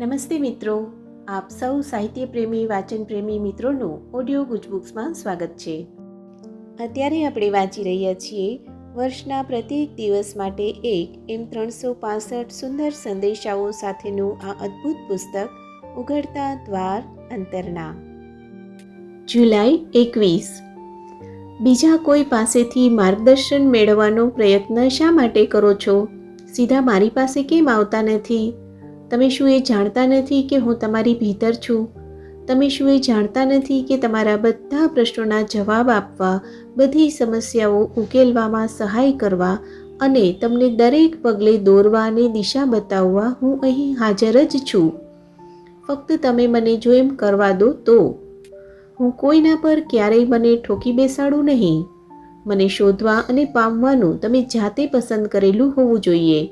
નમસ્તે મિત્રો. આપ સૌ સાહિત્ય પ્રેમી, વાચન પ્રેમી મિત્રોનું ઓડિયો ગુજબુક્સમાં સ્વાગત છે. અત્યારે આપણે વાંચી રહ્યા છીએ વર્ષના પ્રત્યેક દિવસ માટે એક એમ ત્રણસો પાસઠ સુંદર સંદેશાઓ સાથેનું આ અદ્ભુત પુસ્તક, ઉઘડતા દ્વાર અંતરના. જુલાઈ એકવીસ. બીજા કોઈ પાસેથી માર્ગદર્શન મેળવવાનો પ્રયત્ન શા માટે કરો છો? સીધા મારી પાસે કેમ આવતા નથી? તમે શું એ જાણતા નથી કે હું તમારી ભીતર છું? તમે શું એ જાણતા નથી કે તમારા બધા પ્રશ્નોના જવાબ આપવા, બધી સમસ્યાઓ ઉકેલવામાં સહાય કરવા અને તમને દરેક પગલે દોરવા અને દિશા બતાવવા હું અહીં હાજર જ છું? ફક્ત તમે મને જો એમ કરવા દો તો? હું કોઈના પર ક્યારેય મને ઠોકી બેસાડું નહીં. મને શોધવા અને પામવાનું તમે જાતે પસંદ કરેલું હોવું જોઈએ.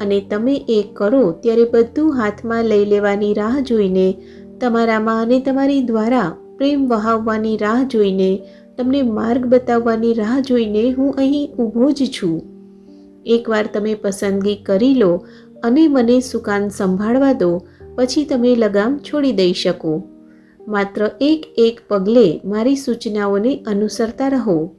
અને તમે એ કરો ત્યારે બધું હાથમાં લઈ લેવાની રાહ જોઈને તમારામાં અને તમારી દ્વારા પ્રેમ વહાવવાની રાહ જોઈને તમને માર્ગ બતાવવાની રાહ જોઈને હું અહીં ઊભો જ છું. એકવાર તમે પસંદગી કરી લો અને મને સુકાન સંભાળવા દો, પછી તમે લગામ છોડી દઈ શકો. માત્ર એક એક પગલે મારી સૂચનાઓને અનુસરતા રહો.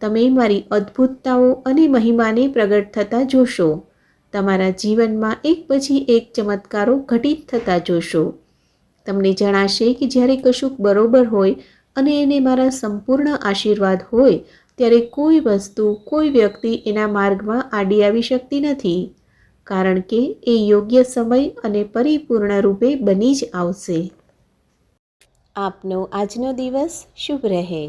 તમે મારી અદ્ભુતતાઓ અને મહિમાને પ્રગટ થતા જોશો. તમારા જીવનમાં એક પછી એક ચમત્કારો ઘટિત થતા જોશો. તમને જણાશે કે જ્યારે કશુંક બરોબર હોય અને એને મારા સંપૂર્ણ આશીર્વાદ હોય, ત્યારે કોઈ વસ્તુ, કોઈ વ્યક્તિ એના માર્ગમાં આડી આવી શકતી નથી, કારણ કે એ યોગ્ય સમય અને પરિપૂર્ણ રૂપે બની જ આવશે. આપનો આજનો દિવસ શુભ રહે.